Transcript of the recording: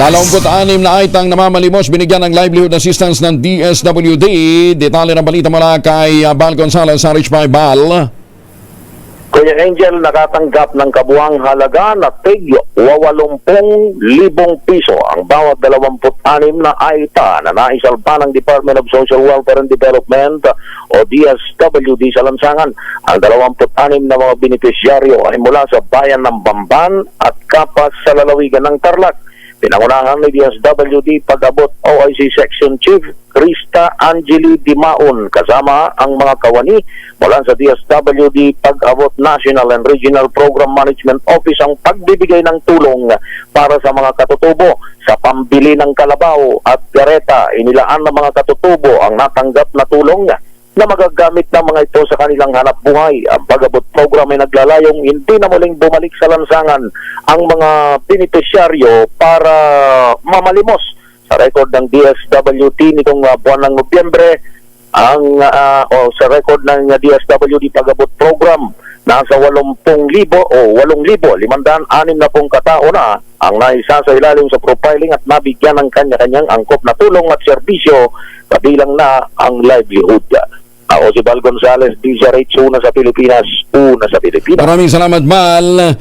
26 na aitang namamalimos binigyan ng livelihood assistance ng DSWD. Detalye ng balita mula kay uh, Bal Gonzalez sa Rich by Bal. Kuya Angel nakatanggap ng kabuang halaga na tig 80,000 piso ang bawat 26 na AITA na naisalba ng Department of Social Welfare and Development o DSWD sa lansangan. Ang 26 na mga benepisyaryo ay mula sa bayan ng Bamban at Kapas sa lalawigan ng Tarlac. Pinangunahan ni DSWD pag-abot OIC Section Chief Krista Angeli Dimaon kasama ang mga kawani mula sa DSWD pag-abot National and Regional Program Management Office ang pagbibigay ng tulong para sa mga katutubo sa pambili ng kalabaw at gareta. Inilaan ng mga katutubo ang natanggap na tulong na magagamit ng mga ito sa kanilang hanap buhay. Ang pag-abot program ay naglalayong hindi na muling bumalik sa lansangan ang mga benepisyaryo para mamalimos sa record ng DSWT nitong uh, buwan ng Nobyembre ang uh, o sa record ng DSWD pag-abot program nasa 80,000 o 8,560 na pong katao na ang naisa sa ilalim sa profiling at nabigyan ng kanya-kanyang angkop na tulong at serbisyo kabilang na ang livelihood. Ako si Bal Gonzales, DZRH, una sa Pilipinas, una sa Pilipinas. Maraming salamat Bal.